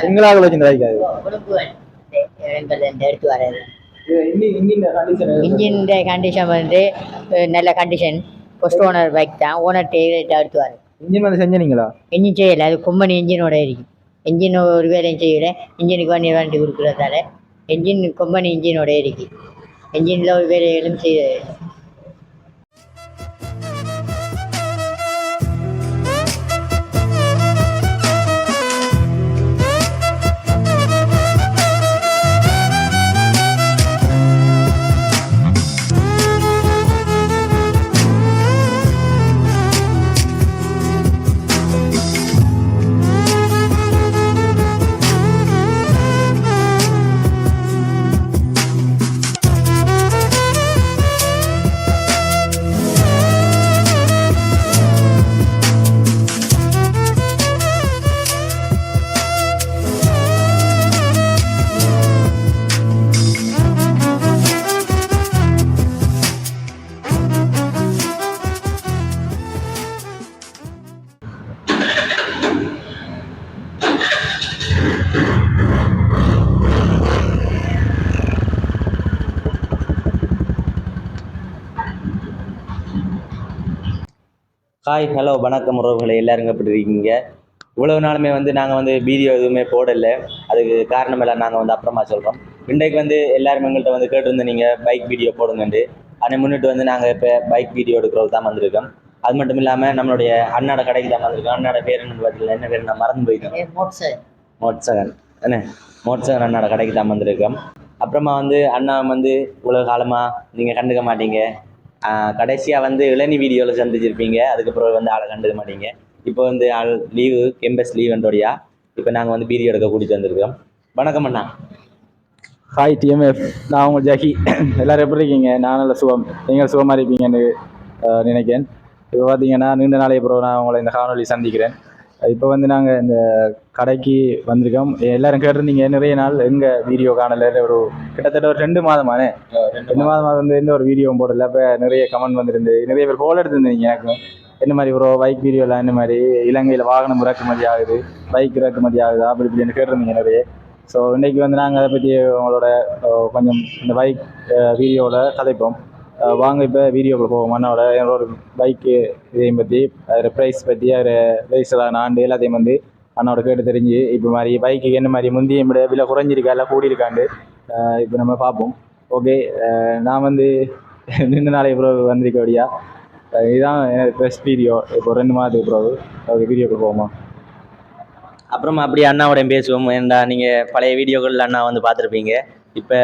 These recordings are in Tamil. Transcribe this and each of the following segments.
சிங்களாக வச்சு வைக்காது எடுத்து வர்றது இன்ஜின் கண்டிஷன் வந்து நல்ல கண்டிஷன் ஃபர்ஸ்ட் ஓனர் பைக் தான். ஓனர் டேரக்ட் எடுத்து வர்றது இன்ஜின் வந்து செஞ்சனீங்களா? இன்ஜின் செய்யலை. அது கும்பனி இன்ஜினோட இருக்கு இன்ஜின் ஒரு வேலையும் செய்யலை. இன்ஜினுக்கு வண்டி வாரண்டி கொடுக்குறதால. இன்ஜின் கொம்பனி இன்ஜினோட இருக்கு இன்ஜினில் ஒரு வேலைகளும் செய்ய ஹாய் ஹலோ வணக்கம் உறவுகளை. எல்லாரும் எப்படி இருக்கீங்க? இவ்வளவு நாளுமே வந்து நாங்கள் வந்து வீடியோ எதுவுமே போடலை. அதுக்கு காரணம் எல்லாம் நாங்கள் வந்து அப்புறமா சொல்கிறோம் இன்றைக்கு வந்து எல்லாரும் எங்கள்கிட்ட வந்து கேட்டிருந்தோம் நீங்கள் பைக் வீடியோ போடுங்கன்ட்டு அதை முன்னிட்டு வந்து நாங்கள் இப்போ பைக் வீடியோ எடுக்கிறது தான் வந்திருக்கோம். அது மட்டும் இல்லாமல் நம்மளுடைய அண்ணாட கடைக்கு தான் வந்திருக்கோம். அண்ணாட பேர் என்ன பார்த்தீங்களா என்ன பேர்? நான் மறந்து போயிட்டேன். மோட்சகன். என்ன? மோட்சகன் அண்ணாட கடைக்கு தான் வந்திருக்கோம். அப்புறமா வந்து அண்ணா வந்து இவ்வளோ காலமாக நீங்கள் கண்டுக்க மாட்டீங்க. கடைசியாக வந்து இளநி வீடியோவில் சந்திச்சிருப்பீங்க. அதுக்கப்புறம் வந்து ஆளை கண்டுக்க மாட்டீங்க. இப்போ வந்து ஆள் லீவு கெம்பஸ் லீவ் இப்போ நாங்கள் வந்து பீரியட் எடுக்க கூட்டிகிட்டு வந்திருக்கோம் வணக்கம் அண்ணா. ஹாய் டிஎம்எஃப் நான் உங்கள் ஜஹி எல்லோரும் எப்படி இருக்கீங்க? நான் நல்ல சுகம். நீங்கள் சுகமாக இருப்பீங்கன்னு நினைக்கிறேன். இப்போ பார்த்தீங்கன்னா நீண்ட நாளைக்கு அப்புறம் நான் உங்களை இந்த காணொலி சந்திக்கிறேன். இப்போ வந்து நாங்கள் இந்த கடைக்கு வந்திருக்கோம். எல்லாரும் கேட்டிருந்தீங்க நிறைய நாள் எங்கே வீடியோ காணல. ஒரு கிட்டத்தட்ட ஒரு ரெண்டு மாதமானே. ரெண்டு மாதமாக வந்து எந்த ஒரு வீடியோவும் போடல. இப்போ நிறைய கமெண்ட் வந்திருந்து நிறைய பேர் கோல் எடுத்திருந்தீங்க எனக்கு. என்ன மாதிரி ப்ரோ பைக் வீடியோலாம் என்ன மாதிரி? இலங்கையில் வாகனம் இறக்குமதி ஆகுது. பைக் இறக்குமதி ஆகுதா? அப்படி இப்படின்னு கேட்டிருந்தீங்க நிறைய. ஸோ இன்னைக்கு வந்து நாங்கள் அதை பற்றி உங்களோட கொஞ்சம் இந்த பைக் வீடியோவில் கதைப்போம். வாங்க இப்போ வீடியோக்குள்ள போவோம். அண்ணாவோட என்னோட பைக்கு இதையும் பற்றி அதில் ப்ரைஸ் பற்றி அதில் ரைஸ்லாம் ஆண்டு எல்லாத்தையும் வந்து அண்ணாவோட கேட்டு தெரிஞ்சு இப்போ மாதிரி பைக்கு என்ன மாதிரி முந்தைய விட விலை குறைஞ்சிருக்கா எல்லாம் கூடியிருக்காண்டு இப்போ நம்ம பார்ப்போம். ஓகே நான் வந்து நின்று நாளை பிறகு வந்திருக்க வழியா இதுதான் எனக்கு ஃபஸ்ட் வீடியோ இப்போ ரெண்டு மாதத்துக்கு பிறகு ஓகே வீடியோக்கு போவோமா? அப்புறமா அப்படியே அண்ணாவோட பேசுவோம். ஏன்டா நீங்கள் பழைய வீடியோக்கள் அண்ணா வந்து பார்த்துருப்பீங்க. இப்போ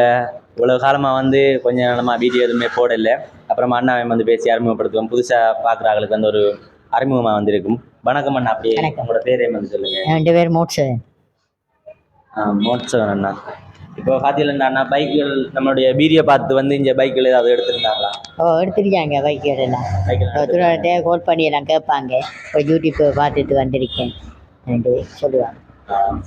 இவ்வளோ காலமாக வந்து கொஞ்ச நாளமாக வீடியோ எதுவுமே போடல. அப்புறமா அண்ணாவை வந்து பேசி அறிமுகப்படுத்துவோம். புதுசாக பார்க்குற ஆளுக்கு வந்து ஒரு அறிமுகமாக வந்திருக்கும். வணக்கம் அண்ணா. அப்படியே. உங்களோட பேரே வந்து சொல்லுங்கள் ரெண்டு பேர் மோட்ஸர் மோட்சவன் அண்ணா. இப்போ பார்த்தீங்கன்னா அண்ணா பைக்குகள் நம்மளுடைய வீடியோ பார்த்து வந்து இங்கே பைக்குகள் ஏதாவது எடுத்திருந்தாங்களா? ஓ எடுத்திருக்காங்க பைக் எல்லாம் பைக்கில் கோல் பண்ணி எல்லாம் கேட்பாங்க. இப்போ யூடியூப் பார்த்துட்டு வந்திருக்கேன். சொல்லுவாங்க.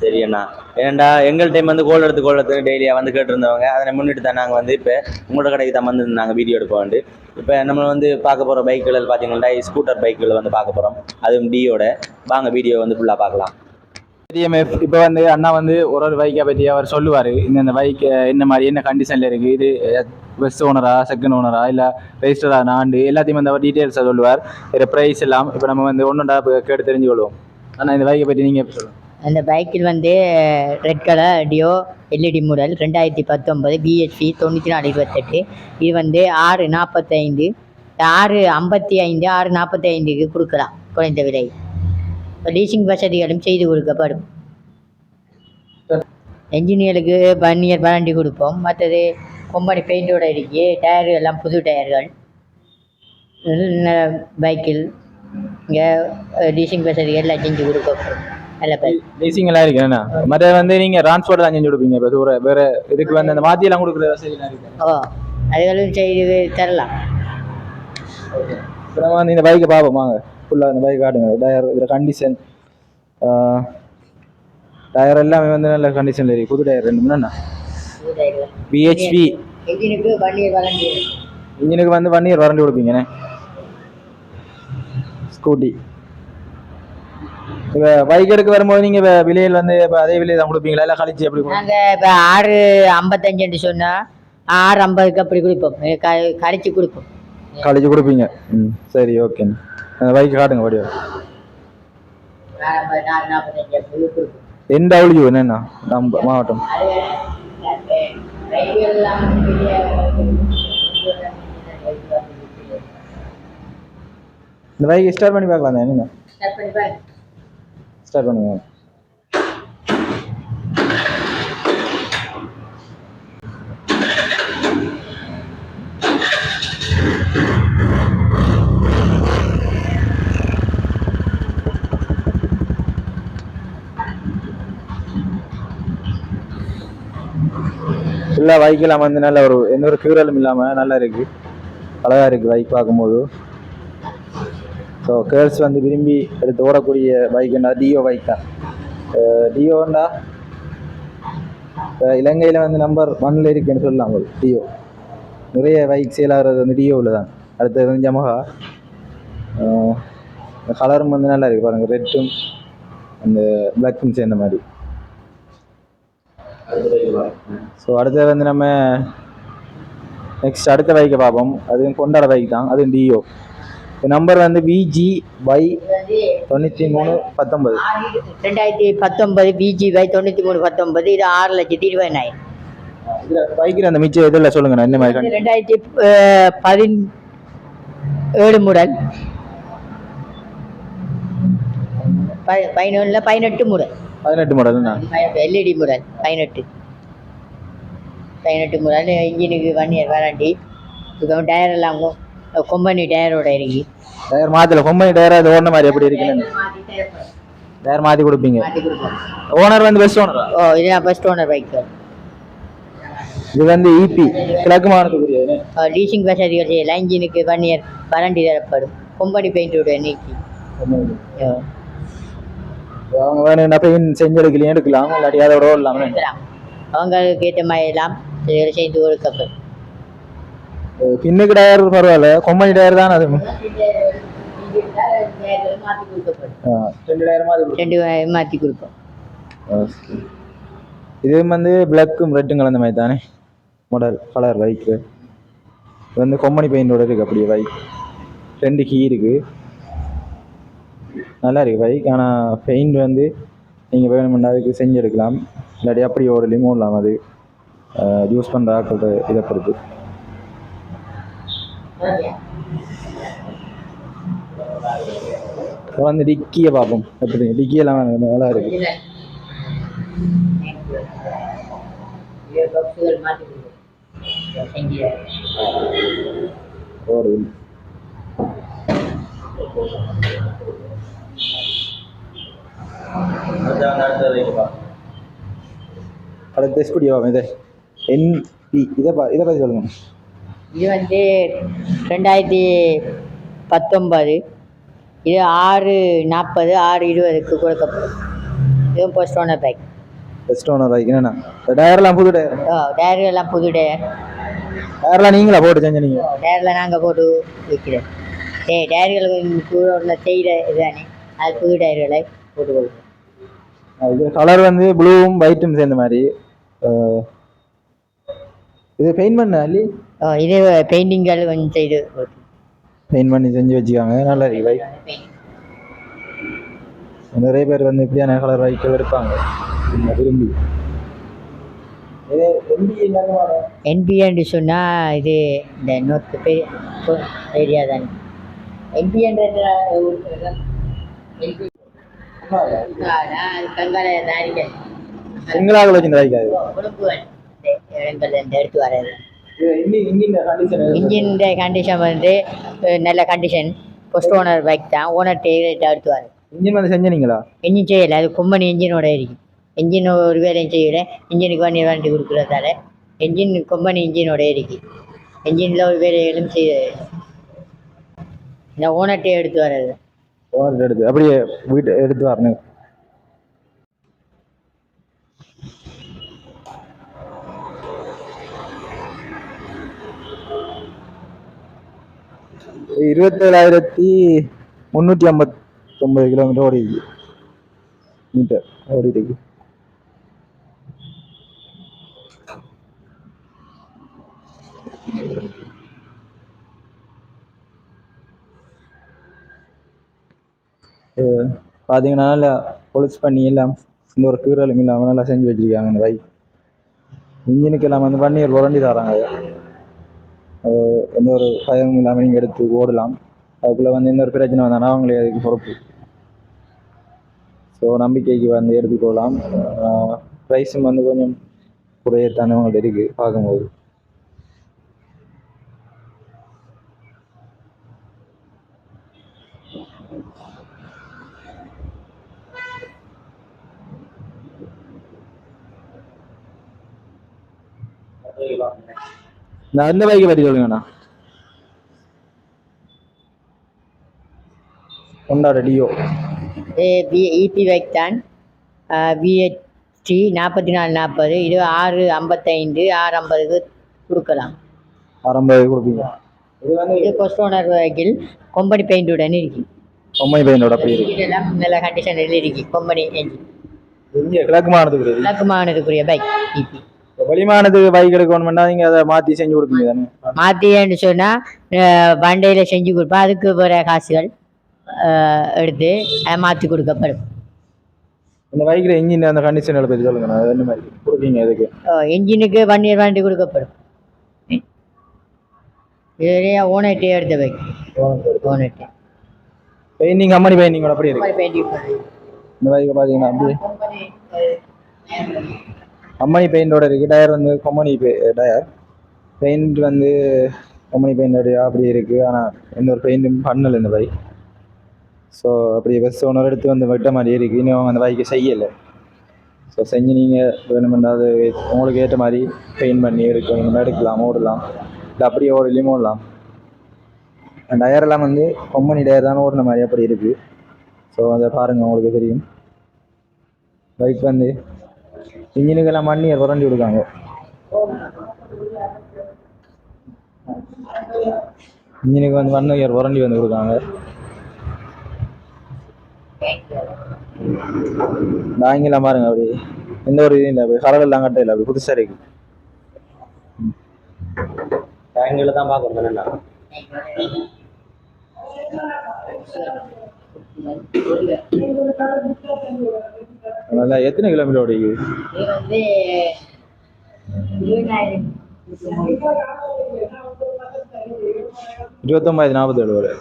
சரி அண்ணா. ஏன்டா எங்கள் டைம் வந்து கோல் எடுத்து கோல் எடுத்து டெய்லியாக வந்து கேட்டிருந்தவங்க. அதனை முன்னிட்டு தான் நாங்கள் வந்து இப்போ உங்களோட கடைக்கு தான் வந்து நாங்கள் வீடியோ எடுப்போம் வந்து இப்போ நம்ம வந்து பார்க்க போகிற பைக்குகள் பார்த்தீங்கன்னா ஸ்கூட்டர் பைக்குகள் வந்து பார்க்க போகிறோம் அதுவும் டியோட வாங்க வீடியோ வந்து ஃபுல்லாக பார்க்கலாம். டிஎம்எஃப் இப்போ வந்து அண்ணா வந்து ஒரு ஒரு பைக்கை பற்றி அவர் சொல்லுவார். இந்த பைக் என்ன மாதிரி என்ன கண்டிஷனில் இருக்குது இது பெஸ்ட் ஓனரா செகண்ட் ஓனரா இல்லை ரெஜிஸ்டரா ஆண்டு? எல்லாத்தையும் வந்து அவர் டீட்டெயில்ஸை சொல்லுவார். வேறு ப்ரைஸ் எல்லாம் இப்போ நம்ம வந்து ஒன்றுண்டா கேட்டு தெரிஞ்சுக்கொள்வோம். ஆனால் அண்ணா இந்த பைக்கை பற்றி நீங்கள் எப்படி சொல்லுங்கள் அந்த பைக்கில் வந்து ரெட் கலர் டியோ எல்இடி மூடல் ரெண்டாயிரத்தி பத்தொம்பது பிஹெச்பி தொண்ணூற்றி நாலு இருபத்தெட்டு. இது வந்து ஆறு நாற்பத்தைந்து. ஆறு ஐம்பத்தி ஐந்து ஆறு நாற்பத்தி ஐந்துக்கு கொடுக்கலாம் குறைந்த விலை. லீசிங் வசதிகளும் செய்து கொடுக்கப்படும். என்ஜினியருக்கு பன்னியர் வாரண்டி கொடுப்போம். மற்றது கொம்பனி பெயிண்டோட இருக்கு டயரு எல்லாம் புது டயர்கள் பைக்கில் இங்கே லீசிங் வசதிகள் எல்லாம் செஞ்சு கொடுக்கப்படும். நல்ல இருக்கு என்ன மற்ற வந்து நீங்கள் டிரான்ஸ்போர்ட் தான் செஞ்சு கொடுப்பீங்க இப்போ தூர வேறு இதுக்கு வந்து அந்த மாற்றியெல்லாம் கொடுக்குற வசதியெல்லாம் இருக்கு. ஓ அதுகளும் செய்து தரலாம். இப்போ நம்ம வந்து இந்த பைக்கை பார்ப்போம் வாங்க. ஃபுல்லாக இந்த பைக் காட்டுங்க. டயர் இதில் கண்டிஷன் டயர் எல்லாமே வந்து நல்ல கண்டிஷனில் இருக்குது புது டயர் ரெண்டு மூணு பிஹெச்பி இன்ஜினுக்கு வந்து ஒன் இயர் வாரண்டி கொடுப்பீங்கண்ணே ஸ்கூட்டி இப்போ பைக் எடுக்க வரும்போது நீங்க இப்ப விலையில் வந்து இப்ப அதே விலையை தான் கொடுப்பீங்களா? இல்லை கழிச்சு எப்படி கொடுப்பீங்க? நாங்கள் இப்போ ஆறு ஐம்பத்தஞ்சுன்னு சொன்னால் ஆறு ஐம்பதுக்கு அப்படி கொடுப்போம். க கழிச்சு கொடுப்போம். கழிச்சு கொடுப்பீங்க. ம் சரி ஓகே அந்த பைக் காட்டுங்க படியா நாலு ஐம்பது, நாலு நாற்பத்தஞ்சு அப்படி கொடுப்போம். என் டபிள்யூ என்னண்ணா நம்ம மாவட்டம். இந்த பைக் ஸ்டார்ட் பண்ணி பார்க்கலாம் என்னங்க ஸ்டார்ட் பண்ணுங்க. ஃபுல்லாக பைக்கெல்லாம் வந்து நல்ல ஒரு எந்த ஒரு கீரலும் இல்லாமல் நல்லா இருக்கு. அழகா இருக்கு பைக் பார்க்கும்போது. ஸோ கேர்ள்ஸ் வந்து விரும்பி எடுத்து ஓடக்கூடிய பைக்குன்னா டியோ பைக் தான். டியோண்டா இலங்கையில் வந்து நம்பர் ஒன்ல இருக்குன்னு சொல்லலாம் ஒரு டியோ நிறைய பைக் சேல் ஆகிறது வந்து டியோவில் தான். அடுத்தது வந்து ஜமஹா கலரும் வந்து நல்லா இருக்குது பாருங்கள் ரெட்டும் அந்த பிளாக்கும் சேர்ந்த மாதிரி. ஸோ அடுத்தது வந்து நம்ம நெக்ஸ்ட் அடுத்த பைக்கை பார்ப்போம். அதுவும் கொண்டாட பைக் தான். அதுவும் டியோ நம்பர் வந்து விஜி பை தொண்ணூற்றி மூணு பத்தொன்பது. ரெண்டாயிரத்தி பத்தொன்பது பிஜிபை தொண்ணூற்றி மூணு பத்தொன்பது. இது ஆறு லட்சத்தி இருபதாயிரம் பைக்கில் அந்த மிச்சம் இதில் சொல்லுங்கண்ணா என்ன மாதிரி ரெண்டாயிரத்தி பதின் ஏழு முதல் ப- பதினொன்றில் பதினெட்டு முதல் பதினெட்டு மாடல்ண்ணா எல்இடி முதல் பதினெட்டு. பதினெட்டு முதல் இன்ஜினுக்கு ஒன் இயர் வாரண்டி இப்போ டயர் எல்லாம் கொம்பனி டயரோட இருக்கு டயர் மாற்றல கொம்பனி டயர் அது ஓடின மாதிரி எப்படி இருக்குன்னு? டயர் மாற்றி கொடுப்பீங்க. ஓனர் வந்து பெஸ்ட் ஓனரா ஓ இதுதான் ஃபர்ஸ்ட் ஓனர் பைக் இது வந்து இபி கிழக்கு மாநிலத்துக்குரியது லீசிங் வசதிகள் செய்யலாம் இன்ஜினுக்கு ஒன் இயர் வாரண்டி தரப்படும். கொம்பனி பெயிண்டோட நீக்கி. அவங்க வேணும் பெயின் செஞ்சு எடுக்கலையும் எடுக்கலாம். இல்லாட்டி அதோட ஓடலாம். அவங்களுக்கு ஏற்ற மாதிரி எல்லாம் செய்து கொடுக்கப்படும் பின்னுக்கு டயர் பரவாயில்ல கொம்பனி டயர் தான் அது? ரெண்டு டயர் மாற்றி கொடுப்போம். இது வந்து பிளாக்கும் ரெட்டும் கலந்த மாதிரி தானே? மாடல் கலர் பைக்கு இது வந்து கொம்பனி பெயிண்டோட இருக்கு அப்படியே பைக் ரெண்டு கீ இருக்கு. நல்லா இருக்கு பைக் ஆனால் பெயிண்ட் வந்து நீங்கள் வேணுமெண்டா அதுக்கு செஞ்சு எடுக்கலாம். இல்லாட்டி அப்படி ஓடலையும் ஓடலாம் அது யூஸ் பண்ணுற இதை பொறுத்து. வந்து டிக்கியை பார்ப்போம். எப்படி? டிக்கியெல்லாம் நல்லா இருக்கு. ஓடுது அடுத்த ஸ்கூடியோ இது என்பி இதை பா இதை பற்றி சொல்லுங்க. இது வந்து ரெண்டாயிரத்தி பத்தொன்பது. இது ஆறு நாற்பது ஆறு இருபதுக்கு கொடுக்கப்படும். இதுவும் post owner bike best owner bike என்னண்ணா டயர்லாம் புது டயர் ஓ எல்லாம் புது டயர் டயர்லாம் நீங்களா போட்டு செஞ்சீங்க டயரில் நாங்கள் போட்டு விற்கிறோம் ஏ டயர்கள் பூரோட்டில் செய்கிற இதுதானே. அது புது டயர்களை போட்டு கொடுக்குறோம் இது கலர் வந்து ப்ளூவும் ஒயிட்டும் சேர்ந்த மாதிரி. இது பெயிண்ட் பண்ண இது பெயிண்டிங்கள் கொஞ்சம் செய்து பெயிண்ட் பண்ணி செஞ்சு வச்சுக்காங்க நல்லா இருக்கு பைக் நிறைய பேர் வந்து இப்படியான கலர் பைக்கில் எடுப்பாங்க. விரும்பி. என்பிஎன்னு சொன்னால் இது இந்த நோக்கு பெரிய ஏரியா தானே. என்பிஎன்ற சிங்களாக இருந்து எடுத்து வர்றது. இது இன்ஜின் கண்டிஷன் வந்து நல்ல கண்டிஷன் ஃபஸ்ட் ஓனர் பைக் தான். ஓனர் டேரக்டாக எடுத்து வர்றது இன்ஜின் வந்து செஞ்சீங்களா இன்ஜின் செய்யலை. அது கும்பனி இன்ஜினோட இருக்கு. இன்ஜின் ஒரு வேலையும் செய்யலை. இன்ஜினுக்கு வண்டி வாண்டி கொடுக்குறதால இன்ஜின் கொம்பனி இன்ஜினோட இருக்கு. இன்ஜினில் ஒரு வேலைகளும் செய்ய இந்த ஓனர்ட்டே எடுத்து வர்றது ஓனர் எடுத்து அப்படியே வீட்டு எடுத்து வரணும். இருபத்தேழாயிரத்தி முந்நூற்றி ஐம்பத்தொம்பது கிலோமீட்டர் ஓடி மீட்டர் ஓடி பார்த்தீங்கன்னா நல்லா பொலிஸ் பண்ணி எல்லாம் இந்த ஒரு கீரலும் இல்லாமல் நல்லா செஞ்சு வச்சிருக்காங்க இந்த பைக் இன்ஜினுக்கு எல்லாம் வந்து பண்ணி உரண்டி தராங்க. அஹ் எந்த ஒரு பயமும் இல்லாமல் நீங்கள் எடுத்து ஓடலாம். அதுக்குள்ளே வந்து எந்த ஒரு பிரச்சனை வந்தாலும் அவங்களே அதுக்கு பொறுப்பு. ஸோ நம்பிக்கைக்கு வந்து எடுத்துக்கொள்ளலாம். ப்ரைஸும் வந்து கொஞ்சம் குறையத்தானே அவங்கள்ட்ட இருக்குது பார்க்கும்போது. நான் இந்த பைக்கை பற்றி சொல்லுங்கண்ணா ஹோண்டாட டியோ இபி பைக் தான். பிஹெச்டி நாற்பத்தி நாலு நாற்பது இது ஆறு ஐம்பத்தைந்து ஆறு ஐம்பதுக்கு கொடுக்கலாம். ஆரம்ப கொடுப்பீங்க. இது வந்து இது ஃபர்ஸ்ட் ஓனர் வெஹிக்கிள் கொம்பனி பெயிண்டுடன் இருக்கு. அப்படி இருக்கு. இதெல்லாம் நல்ல கண்டிஷனில் இருக்கு. கொம்பனி என்ஜின் கிழக்கு மாநிலத்துக்கு இருக்குது கிழக்கு மாநிலத்துக்குரிய பைக் இபி வெளிமானத்துக்கு பைக் எடுக்கணும்னா நீங்க அதை மாத்தி செஞ்சு கொடுப்பீங்க தானே? மாற்றியன்னு சொன்னால் வண்டையில் செஞ்சு கொடுப்பேன் அதுக்கு வர காசுகள் எடுத்து அதை மாற்றி கொடுக்கப்படும். இந்த பைக்ல இன்ஜின் அந்த கண்டிஷன்களை பத்தி சொல்லுங்க அது என்ன மாதிரி கொடுப்பீங்க இதுக்கு என்ஜினுக்கு வண்டியர் வாண்டி கொடுக்கப்படும். இதுலேயே ஓனட்டே எடுத்த பைக் ஓனட்டே பெயிண்டிங் அம்மணி பெயிண்டிங்கோட அப்படி இருக்கு. பெயிண்டிங் இந்த பைக்கை பார்த்தீங்கன்னா அப்படியே அம்மணி பெயிண்டோட இருக்குது டயர் வந்து கொம்மணி டயர் பெயிண்ட் வந்து கொம்மணி பெயிண்டோட அப்படி இருக்குது ஆனால் எந்த ஒரு பெயிண்டும் பண்ணலை இந்த பைக் ஸோ அப்படி பஸ் ஓனர் எடுத்து வந்து வெட்ட மாதிரி இருக்கு. இன்னும் அவங்க அந்த பைக்கை செய்யலை. ஸோ செஞ்சு நீங்கள் வேணுமெண்டா அது உங்களுக்கு ஏற்ற மாதிரி பெயிண்ட் பண்ணி எடுக்கணும் எடுக்கலாம். ஓடலாம். இல்லை அப்படியே ஓடலையும் ஓடலாம். டயரெல்லாம் வந்து கம்பெனி டயர் தான் ஓடின மாதிரி அப்படி இருக்குது ஸோ அதை பாருங்கள் உங்களுக்கு தெரியும். பைக் வந்து இன்ஜினுக்கெல்லாம் மண்ணி புரண்டி விடுக்காங்க. இன்ஜினுக்கு வந்து மண்ணு இயர் உரண்டி வந்து கொடுக்காங்க டாங்கெல்லாம் பாருங்க அப்படி எந்த ஒரு இதுவும் இல்லை அப்படி கலர் எல்லாம் கட்ட இல்லை அப்படி புதுசாக இருக்கு. டேங்கில் தான் பார்க்கணும் என்னென்னா நல்லா எத்தனை கிலோமீட்டர் ஓடிக்கு இருபத்தொம்பது நாற்பத்தேழு வரை.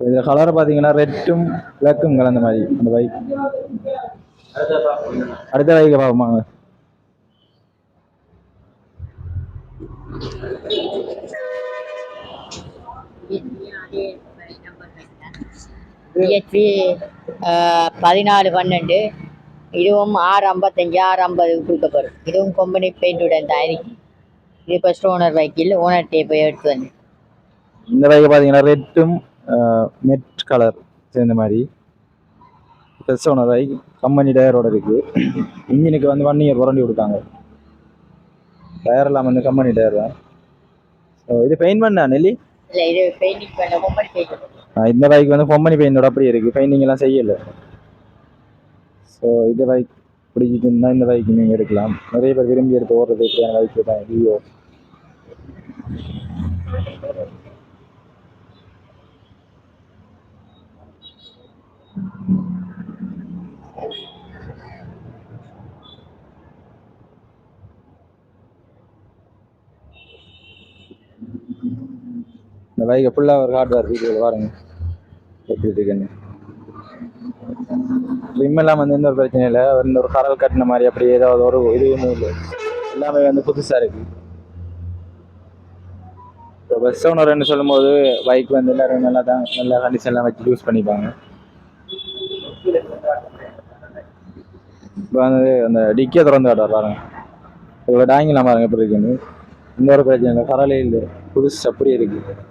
இதில் கலரை பார்த்தீங்கன்னா ரெட்டும் பிளாக்கும் கலந்த மாதிரி அந்த பைக் அடுத்த பைக்கை பார்ப்போமாங்க பதினாலு பன்னெண்டு. இதுவும் ஆறு ஐம்பத்தஞ்சு ஆறு ஐம்பது கொடுக்கப்படும். இதுவும் கம்பெனி பெயிண்டுடன் தான். இருக்கு இது ஃபஸ்ட் ஓனர் பைக்கில் ஓனர் டேப்பை எடுத்து வந்து. இந்த பைக்கை பார்த்தீங்கன்னா ரெட்டும் மெட் கலர் சேர்ந்த மாதிரி. ஒன்று பைக் கம்பெனி டயரோட இருக்கு. இன்ஜினுக்கு வந்து ஒன் இயர் வாரண்டி கொடுத்தாங்க. டயர் எல்லாம் வந்து கம்பெனி டயர் தான். ஸோ இது பெயிண்ட் பண்ணா நெல்லி? இந்த பைக் வந்து பொம்மனி பெயிண்டோட அப்படி இருக்கு. பெயிண்டிங் எல்லாம் செய்யல. ஸோ இந்த பைக் பிடிக்குதுன்னா இந்த பைக் நீங்கள் எடுக்கலாம். நிறைய பேர் விரும்பி எடுத்து ஓடுறது இப்படியான பைக் தான் விவோ இந்த பைக்கை ஃபுல்லாக ஒரு ஹார்ட்வேர் வீடியோவில் பாருங்க. எப்படி இருக்குன்னு. ட்ரிம்மெல்லாம் வந்து எந்த ஒரு பிரச்சனையும் இல்லை. இந்த ஒரு கரல் கட்டின மாதிரி அப்படி ஏதாவது ஒரு இது ஒன்றும் இல்லை. எல்லாமே வந்து புதுசாக இருக்குது இப்போ பஸ் ஓனர்னு சொல்லும்போது பைக் வந்து எல்லோரும் நல்லா தான் நல்லா கண்டிஷன்லாம் வச்சு யூஸ் பண்ணிப்பாங்க. இப்போ வந்து அந்த டிக்கியை திறந்து காட்டுவார் பாருங்க. இவ்வளோ டாங்கிலாம் பாருங்க எப்படி இருக்குன்னு. எந்த ஒரு பிரச்சனை இல்லை. கரலே இல்லை. புதுசு அப்படியே இருக்குது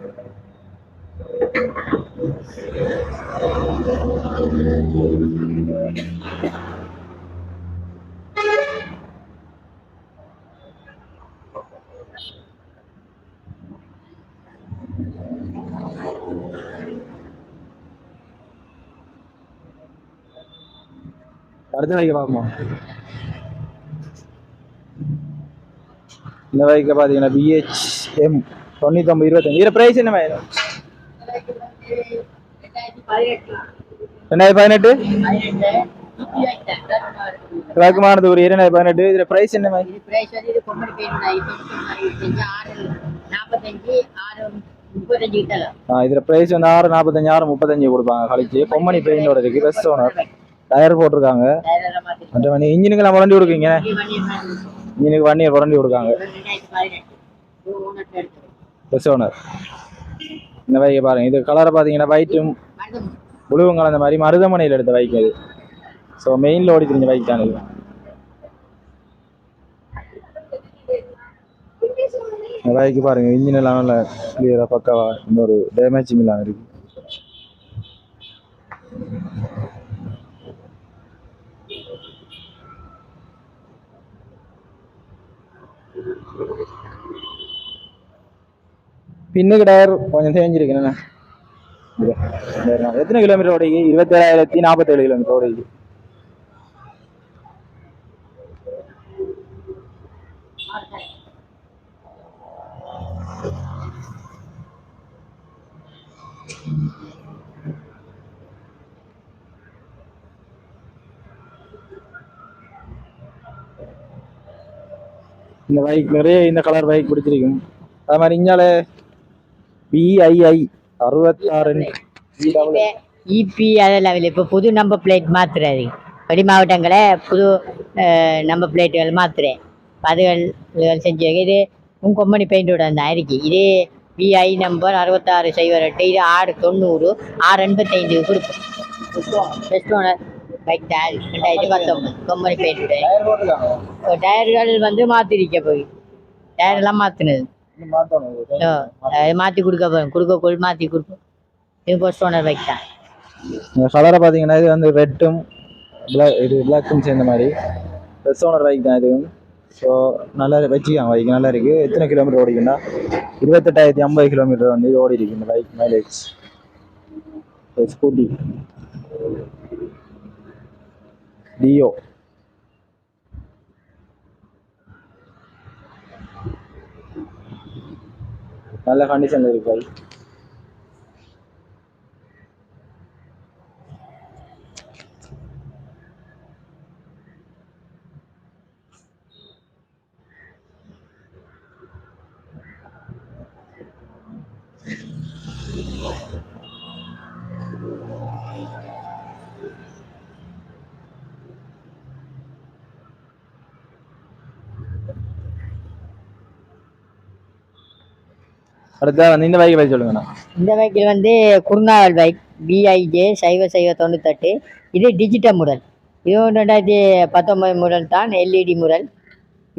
அடுத்த நாளைக்கு பார்ப்போம். இந்த வகைக்கு பார்த்தீங்கன்னா பிஹெச்எம் தொண்ணூத்தொம்பது இருபத்தஞ்சு. இதில் ப்ரைஸ் என்ன ரெண்டாயிரத்தி பதினெட்டு? விளக்கமானது ஒரு இரண்டாயிரத்தி பதினெட்டு. இதில் பிரைஸ் என்ன மாதிரி பிரைஸ் வந்து இது கொம்படி பெயிண்ட் ஆறு நாற்பத்தஞ்சு ஆறு முப்பத்தஞ்சு கிட்டலாம் ஆ இதில் ப்ரைஸ் வந்து ஆறு நாற்பத்தஞ்சு ஆறு முப்பத்தஞ்சு கொடுப்பாங்க கழிச்சு பொம்மணி பெயிண்டோட இருக்கு பெஸ்ட் ஓனர் டயர் போட்டிருக்காங்க. டயரெல்லாம் மாற்றி மற்ற வண்டி இன்ஜினுக்கெல்லாம் புரண்டி இன்ஜினுக்கு வண்டியை புரண்டி கொடுக்காங்க ஓனர் பெஸ்ட் ஓனர் இந்த பைக்கை பாருங்க இது கலரை பார்த்தீங்கன்னா ஒயிட்டும் புழுவும் கலந்த மாதிரி மருதமனையில் எடுத்த பைக் அது. ஸோ மெயினில் ஓடி தெரிஞ்ச பைக் தான் இது. இந்த பைக்கு பாருங்க இன்ஜின் எல்லாம் நல்ல கிளியராக பக்காவா இன்னொரு டேமேஜிங் இல்லாமல் இருக்கு. பின்னுக்கு டயர் கொஞ்சம் தேஞ்சிருக்கு என்ன இது, வேற என்ன? எத்தனை கிலோமீட்டர் ஓடிக்கு இருபத்தேழாயிரத்தி நாற்பத்தேழு கிலோமீட்டர் ஓடிக்கு இந்த பைக் நிறைய இந்த கலர் பைக் பிடிச்சிருக்கும். அது மாதிரி இங்கால பிஐஐ அறுபத்தாறு இபி இல்லை இப்போ புது நம்பர் பிளேட் மாத்துறாரு. வெளி மாவட்டங்களை புது நம்பர் பிளேட்டுகள் மாத்துறேன். அதுகள் இதுகள் செஞ்சு. இது உன் கொம்பனி பெயிண்டோட அந்த இருக்கு. இதே விஐ நம்பர் அறுபத்தாறு சைபர் எட்டு இது ஆறு தொண்ணூறு ஆறு எண்பத்தைந்து கொடுப்போம் பெஸ்ட் ஓனர் பைக் டயர் ரெண்டாயிரத்தி பத்தொம்பது கொம்பனி பெயிண்ட் டயர்கள் வந்து மாற்றிருக்க போய் டயர்லாம் மாற்றினது. மாற்றி கொடுக்க போகிறோம் கொடுக்க கொள் மாற்றி கொடுப்போம். இது பெஸ்ட் ஓனர் பைக் தான். கலரை பார்த்தீங்கன்னா இது வந்து ரெட்டும் இது பிளாக்கும் சேர்ந்த மாதிரி. பெஸ்ட் ஓனர் பைக் தான் இது. ஸோ நல்லா வச்சுக்காங்க பைக் நல்லா இருக்கு. எத்தனை கிலோமீட்டர் ஓடிக்குன்னா இருபத்தெட்டாயிரத்தி ஐம்பது கிலோமீட்டர் வந்து ஓடி இருக்கு இந்த பைக் மைலேஜ் ஸ்கூட்டி டியோ நல்ல கண்டிஷன்ல இருக்கு பைக் அடுத்தா வந்து இந்த பைக்கை பற்றி சொல்லுங்கண்ணா இந்த பைக்கில் வந்து குறுநாவல் பைக் பிஐஜே சைவ சைவ தொண்ணூத்தெட்டு இது டிஜிட்டல் முரல் இதுவும் ரெண்டாயிரத்தி பத்தொம்பது முரல் தான் எல்இடி முரல்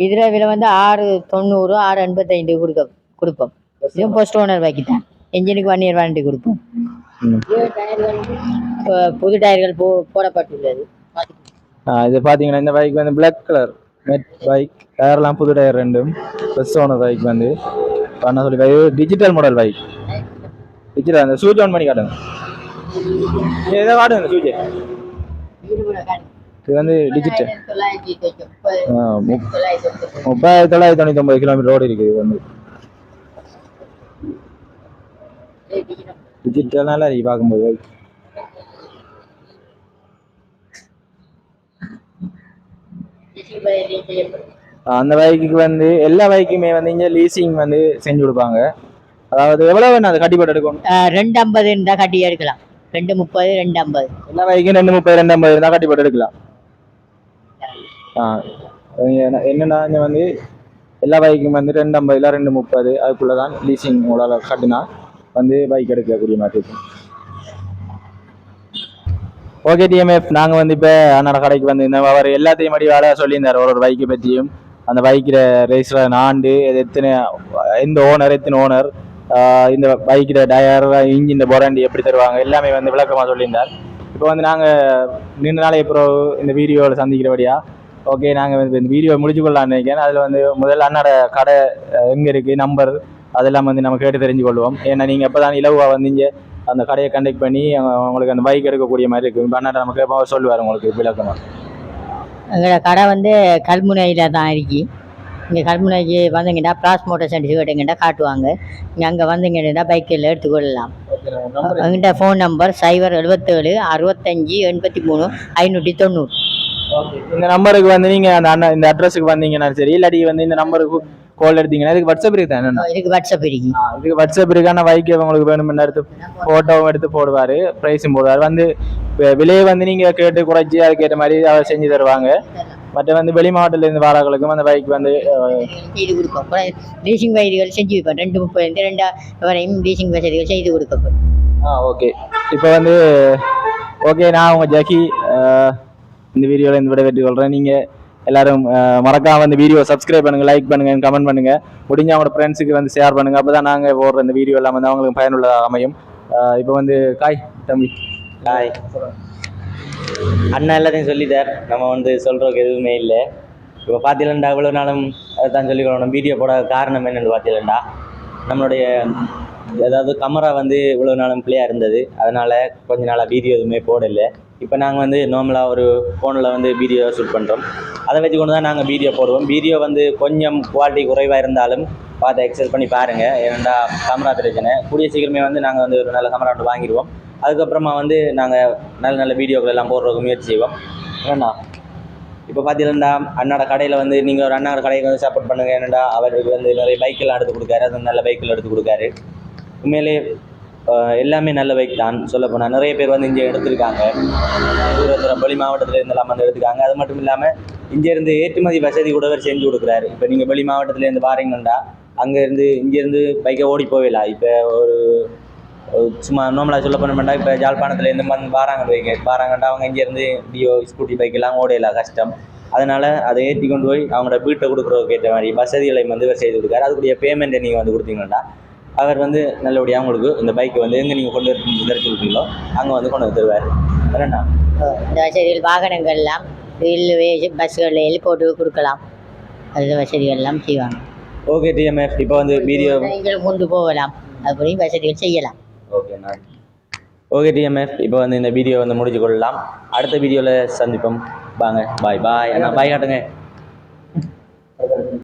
இதில் விலை வந்து ஆறு தொண்ணூறு ஆறு எண்பத்தைந்து கொடுக்க கொடுப்போம். இதுவும் ஃபர்ஸ்ட் ஓனர் பைக்கு தான். என்ஜினுக்கு ஒன் இயர் வாரண்டி கொடுப்போம். புது டயர்கள் போ போடப்பட்டுள்ளது. இது பார்த்தீங்கன்னா இந்த பைக் வந்து Black கலர் மெட் பைக் டயர்லாம் புது டயர் ரெண்டும். பெஸ்ட் ஓனர் பைக் வந்து. பண்ண சொல்லி இது டிஜிட்டல் மாடல் பைக் டிஜிட்டல் அந்த சூஜ் ஆன் பண்ணி காட்டுங்க. இது எதை காட்டுங்க சூஜ் இது வந்து டிஜிட்டல் தொள்ளாயிரத்தி தொள்ளாயிரத்தி முப்பதாயிரத்தி தொள்ளாயிரத்தி தொண்ணூத்தி ஒன்பது கிலோமீட்டர் ரோடு இருக்குது இது வந்து. டிஜிட்டல் நல்லா இருக்கு பார்க்கும்போது. Bike Thank you. அந்த பைக்குக்கு வந்து எல்லா பைக்குமே வந்து இங்கே லீசிங் வந்து செஞ்சு கொடுப்பாங்க. அதாவது எவ்வளோ வேணும் அதை கட்டி போட்டு எடுக்கணும். ரெண்டு ஐம்பது இருந்தால் கட்டி எடுக்கலாம். ரெண்டு முப்பது ரெண்டு ஐம்பது எல்லா பைக்கும் ரெண்டு முப்பது ரெண்டு ஐம்பது இருந்தால் கட்டி போட்டு எடுக்கலாம் ஆ என்னன்னா இங்கே வந்து எல்லா பைக்கும் வந்து ரெண்டு ஐம்பது இல்லை ரெண்டு முப்பது அதுக்குள்ளே தான் லீசிங் உங்களால் கட்டினா வந்து பைக் எடுக்கக்கூடிய மாதிரி இருக்கும். ஓகே டிஎம்எஃப் நாங்கள் வந்து இப்போ அண்ணாட கடைக்கு வந்து இந்த அவர் எல்லாத்தையும் மடி வேலை சொல்லியிருந்தார். ஒரு ஒரு பைக்கை பற்றியும் அந்த பைக்கில் ரேஸில் ஆண்டு இது எத்தனை எந்த ஓனர் எத்தனை ஓனர் இந்த பைக்கில் டயர் இன்ஜின் பொராண்டி எப்படி தருவாங்க எல்லாமே வந்து விளக்கமாக சொல்லியிருந்தார். இப்போ வந்து நாங்கள் நீண்ட நாளைக்கு ப்ரோ இந்த வீடியோவில் சந்திக்கிறபடியா ஓகே நாங்கள் இந்த வீடியோ முடிச்சு கொள்ளலாம்னு நினைக்கிறேன். அதில் வந்து முதல்ல அண்ணோட கடை எங்கே இருக்குது நம்பர் அதெல்லாம் வந்து நம்ம கேட்டு தெரிஞ்சு கொள்வோம். ஏன்னா நீங்கள் எப்போ தான் இலவாக வந்தீங்க அந்த கடையை கண்டக்ட் பண்ணி உங்களுக்கு அந்த பைக் எடுக்கக்கூடிய மாதிரி இருக்கும் இப்போ அண்ணாட்ட நம்ம கேட்போம் அவர் சொல்லுவார் உங்களுக்கு விளக்கமாக எங்களோட கடை வந்து கல்முனையில் தான் இருக்கு. இங்கே கல்முனைக்கு வந்தீங்கன்னா பிளாஸ் மோட்டர் சர்வீஸ் கேட்டீங்கன்னா காட்டுவாங்க. நீங்கள் அங்கே வந்தீங்கன்னா பைக்கில் எடுத்துக்கொள்ளலாம் எங்கிட்ட ஃபோன் நம்பர் சைபர் எழுபத்தேழு அறுபத்தஞ்சி எண்பத்தி மூணு ஐநூற்றி தொண்ணூறு இந்த நம்பருக்கு வந்து நீங்கள் அந்த அண்ணா இந்த அட்ரஸுக்கு வந்தீங்கன்னா சரி இல்லாட்டி வந்து இந்த நம்பருக்கு கால் எடுத்தீங்கன்னா இதுக்கு வாட்ஸ்அப் இருக்கு தானே? இதுக்கு வாட்ஸ்அப் இருக்கு. இதுக்கு வாட்ஸ்அப் இருக்கான? பைக் உங்களுக்கு வேணும்னு எடுத்து ஃபோட்டோவும் எடுத்து போடுவார். ப்ரைஸும் போடுவார். வந்து விலையை வந்து நீங்கள் கேட்டு குறைச்சி அதுக்கேற்ற மாதிரி அவர் செஞ்சு தருவாங்க. மற்ற வந்து வெளி மாவட்டத்துலேருந்து வாராக்களுக்கும் அந்த பைக் வந்து செய்து கொடுப்போம் லீசிங் வசதிகள் செஞ்சு வைப்போம் ரெண்டு முப்பது ரெண்டு வரையும் லீசிங் வசதிகள் செய்து கொடுக்கப்படும் ஆ ஓகே இப்போ வந்து ஓகே நான் உங்கள் ஜக்கி இந்த வீடியோவில் இந்த விட வெற்றி கொள்கிறேன் நீங்கள் எல்லாரும் மறக்காம இந்த வீடியோ சப்ஸ்கிரைப் பண்ணுங்க லைக் பண்ணுங்க கமெண்ட் பண்ணுங்கள் முடிஞ்ச அவங்களோட ஃப்ரெண்ட்ஸுக்கு வந்து ஷேர் பண்ணுங்கள் அப்போ தான் நாங்கள் போடுற இந்த வீடியோ எல்லாம் வந்து அவங்களுக்கு பயனுள்ளதாக அமையும். இப்போ வந்து காய் தம்பி. காய். அண்ணா எல்லாத்தையும் சொல்லிட்டார். நம்ம வந்து சொல்றதுக்கு எதுவுமே இல்லை. இப்போ பார்த்தீங்களா இவ்வளோ நாளும் அதான் சொல்லிக்கணும். வீடியோ போட காரணம் என்னென்னு பார்த்தீங்களா நம்மளுடைய அதாவது கமரா வந்து இவ்வளோ நாளும் பிள்ளையாக இருந்தது. அதனால் கொஞ்ச நாளாக வீடியோ எதுவுமே போடலை. இப்போ நாங்கள் வந்து நார்மலாக ஒரு ஃபோனில் வந்து வீடியோ ஷூட் பண்ணுறோம் அதை வச்சு கொண்டு தான் நாங்கள் வீடியோ போடுவோம். வீடியோ வந்து கொஞ்சம் குவாலிட்டி குறைவாக இருந்தாலும் பார்த்து எக்ஸல் பண்ணி பாருங்கள் ஏன்னா கேமரா பிரச்சனை. கூடிய சீக்கிரமே வந்து நாங்கள் வந்து ஒரு நல்ல கேமரா ஒன்று வாங்கிடுவோம். அதுக்கப்புறமா வந்து நாங்கள் நல்ல நல்ல வீடியோக்கள் எல்லாம் போடுறதுக்கு முயற்சி செய்வோம். ஏன்னா இப்போ பார்த்தீங்கன்னா அண்ணாட கடையில் வந்து நீங்கள் ஒரு அண்ணாட கடைக்கு வந்து சப்போர்ட் பண்ணுங்கள் ஏன்னா அவருக்கு வந்து நிறைய பைக்கெல்லாம் எடுத்து கொடுக்காரு. அது நல்ல பைக்கில் எடுத்து கொடுக்காரு. உண்மையிலே எல்லாமே நல்ல பைக் தான். சொல்ல போனால் நிறைய பேர் வந்து இங்கே எடுத்திருக்காங்க. தூர தூரம் வெளி மாவட்டத்தில் இருந்தெல்லாம் வந்து எடுத்துக்காங்க அது மட்டும் இல்லாமல் இங்கேருந்து ஏற்றுமதி வசதி கூட அவர் செஞ்சு கொடுக்குறாரு. இப்போ நீங்கள் வெளி மாவட்டத்துலேருந்து பாருங்கன்னா அங்கேருந்து இங்கேருந்து பைக்கை ஓடி போகலாம் இப்போ ஒரு சும்மா நார்மலாக சொல்ல போனோம்னா இப்போ ஜாழ்ப்பாணத்துலேருந்து வந்து பாராங்க வைங்க. பாராங்கண்டா அவங்க இங்கேருந்து டியோ ஸ்கூட்டி பைக்கெல்லாம் ஓடையில கஷ்டம். அதனால் அதை ஏற்றி கொண்டு போய் அவங்களோட வீட்டை கொடுக்குறதுக்கு ஏற்ற மாதிரி வசதிகளை வந்து செய்து கொடுக்காரு அதுக்குரிய பேமெண்ட்டை நீங்கள் வந்து கொடுத்தீங்கன்னா அவர் வந்து நல்லபடியாக உங்களுக்கு இந்த பைக்கை வந்து எங்கே நீங்கள் கொண்டு தெரிஞ்சு கொடுப்பீங்களோ அங்கே வந்து கொண்டு வந்து தருவார். வேறண்ணா இந்த வசதிகள் வாகனங்கள் எல்லாம் ரயில்வே பஸ்களில் போட்டு கொடுக்கலாம். அந்த வசதிகள் எல்லாம் செய்வாங்க ஓகே டிஎம்எஃப் இப்போ வந்து வீடியோ நீங்கள் கொண்டு போகலாம். அப்படி வசதிகள் செய்யலாம். ஓகேண்ணா ஓகே டிஎம்எஃப் இப்போ வந்து இந்த வீடியோ வந்து முடிச்சு கொள்ளலாம். அடுத்த வீடியோவில் சந்திப்போம். வாங்க பாய் பாய் அண்ணா பாய் காட்டுங்க.